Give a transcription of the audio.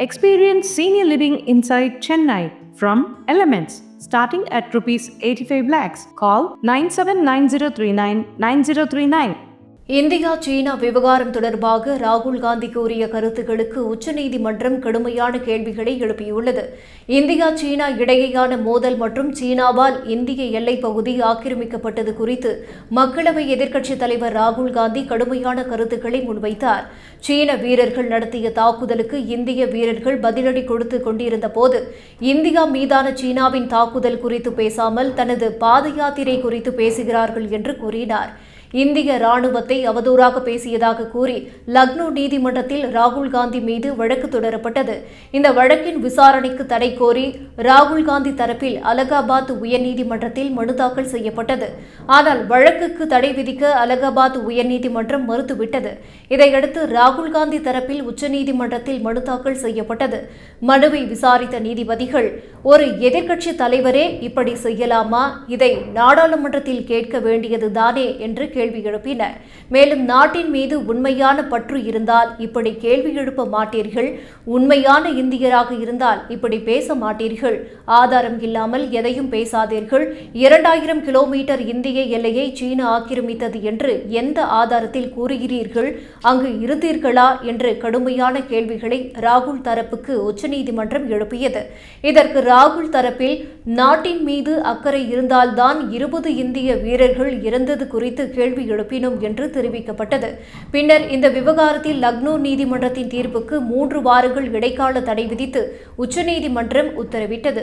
Experience senior living inside Chennai from Elements starting at rupees 85 lakhs. Call 979039 9039. India சீனா விவகாரம் தொடர்பாக ராகுல் காந்தி கூறிய கருத்துக்களுக்கு உச்சநீதிமன்றம் கடுமையான கேள்விகளை எழுப்பியுள்ளது. இந்தியா சீனா இடையேயான மோதல் மற்றும் சீனாவால் இந்திய எல்லைப் பகுதி ஆக்கிரமிக்கப்பட்டது குறித்து மக்களவை எதிர்க்கட்சித் தலைவர் ராகுல் காந்தி கடுமையான கருத்துக்களை முன்வைத்தார். சீன வீரர்கள் நடத்திய தாக்குதலுக்கு இந்திய வீரர்கள் பதிலடி கொடுத்து கொண்டிருந்த போது இந்தியா மீதான சீனாவின் தாக்குதல் குறித்து பேசாமல் தனது பாத யாத்திரை குறித்து பேசுகிறார்கள் என்று கூறினார். இந்திய ராணுவத்தை அவதூறாக பேசியதாக கூறி லக்னோ நீதிமன்றத்தில் ராகுல் காந்தி மீது வழக்கு தொடரப்பட்டது. இந்த வழக்கின் விசாரணைக்கு தடை கோரி ராகுல் காந்தி தரப்பில் அலகாபாத் உயர்நீதிமன்றத்தில் மனு தாக்கல் செய்யப்பட்டது. ஆனால் வழக்குக்கு தடை விதிக்க அலகாபாத் உயர்நீதிமன்றம் மறுத்துவிட்டது. இதையடுத்து ராகுல் காந்தி தரப்பில் உச்சநீதிமன்றத்தில் மனு தாக்கல் செய்யப்பட்டது. மனுவை விசாரித்த நீதிபதிகள் ஒரு எதிர்க்கட்சி தலைவரே இப்படி செய்யலாமா? இதை நாடாளுமன்றத்தில் கேட்க வேண்டியதுதானே? என்று கேள்வி எழுப்பினர். மேலும் நாட்டின் மீது உண்மையான பற்று இருந்தால் இப்படி கேள்வி எழுப்ப மாட்டீர்கள். உண்மையான இந்தியராக இருந்தால் இப்படி பேச மாட்டீர்கள். ஆதாரம் இல்லாமல் எதையும் பேசாதீர்கள். இரண்டாயிரம் கிலோமீட்டர் இந்திய எல்லையை சீனா ஆக்கிரமித்தது என்று எந்த ஆதாரத்தில் கூறுகிறீர்கள்? அங்கு இருந்தீர்களா? என்று கடுமையான கேள்விகளை ராகுல் தரப்புக்கு உச்சநீதிமன்றம் எழுப்பியது. இதற்கு ராகுல் தரப்பில் நாட்டின் மீது அக்கறை இருந்தால்தான் இருபது இந்திய வீரர்கள் இறந்தது குறித்து கேள்வி எழுப்பினோம் என்று தெரிவிக்கப்பட்டது. பின்னர் இந்த விவகாரத்தில் லக்னோ நீதிமன்றத்தின் தீர்ப்புக்கு மூன்று வாரங்கள் இடைக்கால தடை விதித்து உச்சநீதிமன்றம் உத்தரவிட்டது.